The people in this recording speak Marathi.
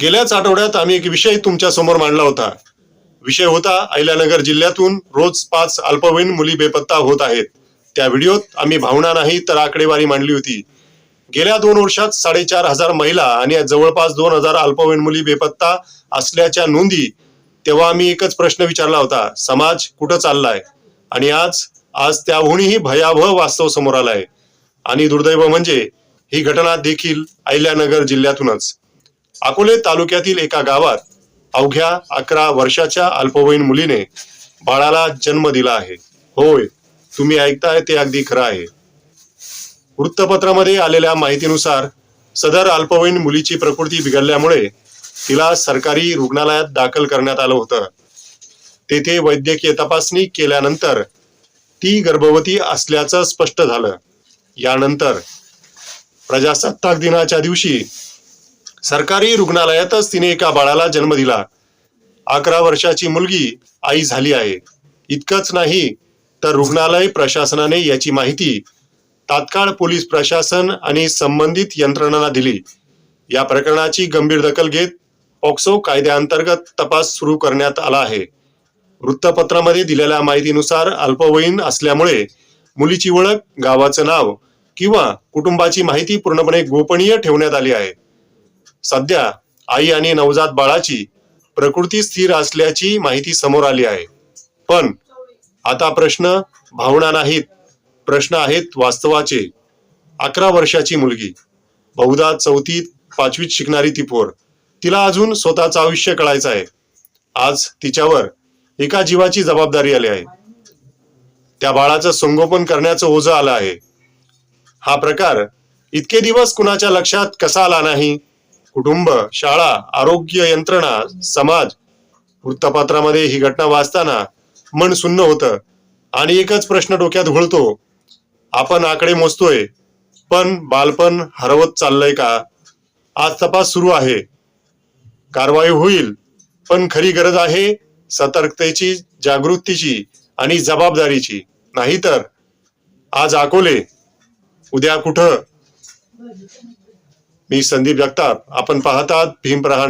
गेल्याच आठवड्यात आम्ही एक विषय तुमच्यासमोर मांडला होता. विषय होता अहिल्यानगर जिल्ह्यातून रोज पाच अल्पवयीन मुली बेपत्ता होत आहेत. त्या व्हिडिओत आम्ही भावना नाही तर आकडेवारी मांडली होती. गेल्या दोन वर्षात साडेचार हजार महिला आणि जवळपास दोन हजार अल्पवयीन मुली बेपत्ता असल्याच्या नोंदी तेव्हा आम्ही एकच प्रश्न विचारला होता समाज कुठं चाललाय? आणि आज आज त्याहूनही भयावह वास्तव समोर आलाय. आणि दुर्दैव म्हणजे ही घटना देखील अहिल्यानगर जिल्ह्यातूनच. अकोले तालुक्यातील एका गावात अवघ्या अकरा वर्षाच्या अल्पवयीन मुलीने बाळाला जन्म दिला आहे. होय तुम्ही ऐकताय ते अगदी खरं आहे. वृत्तपत्रामध्ये आलेल्या माहितीनुसार सदर अल्पवयीन मुलीची प्रकृती बिघडल्यामुळे तिला सरकारी रुग्णालयात दाखल करण्यात आलं होतं. तेथे वैद्यकीय तपासणी केल्यानंतर ती गर्भवती असल्याचं स्पष्ट झालं. यानंतर प्रजासत्ताक दिनाच्या दिवशी सरकारी रुग्णालयातच तिने एका बाळाला जन्म दिला. अकरा वर्षाची मुलगी आई झाली आहे. इतकंच नाही तर रुग्णालय प्रशासनाने याची माहिती तात्काळ पोलीस प्रशासन आणि संबंधित यंत्रणांना दिली. या प्रकरणाची गंभीर दखल घेत पॉक्सो कायद्याअंतर्गत तपास सुरू करण्यात आला आहे. वृत्तपत्रामध्ये दिलेल्या माहितीनुसार अल्पवयीन असल्यामुळे मुलीची ओळख गावाचं नाव किंवा कुटुंबाची माहिती पूर्णपणे गोपनीय ठेवण्यात आली आहे. सध्या आई आणि नवजात बाळाची प्रकृती स्थिर असल्याची माहिती समोर आली आहे. पण आता प्रश्न भावना नाहीत. प्रश्न आहेत वास्तवाचे. अकरा वर्षाची मुलगी. बहुधा चौथीत पाचवीत शिकणारी ती पोर. तिला अजून स्वतःचं आयुष्य कळायचं आहे. आज तिच्यावर एका जीवाची जबाबदारी आली आहे. त्या बाळाचं संगोपन करण्याचं ओझं आलं आहे. हा प्रकार इतके दिवस कुणाच्या लक्षात कसा आला नाही? कुटुंब शाळा आरोग्य यंत्रणा समाज वृत्तपत्रामध्ये ही घटना वाचताना मन सुन्न होतं आणि एकच प्रश्न डोक्यात घोळतो आपण आकडे मोजतोय पण बालपण हरवत चाललंय का? आज तपास सुरू आहे. कारवाई होईल पण खरी गरज आहे सतर्कतेची जागृतीची आणि जबाबदारीची. नाहीतर आज अकोले उद्या कुठं? मी संदीप जगताप. आपण पाहतात भीमप्रहार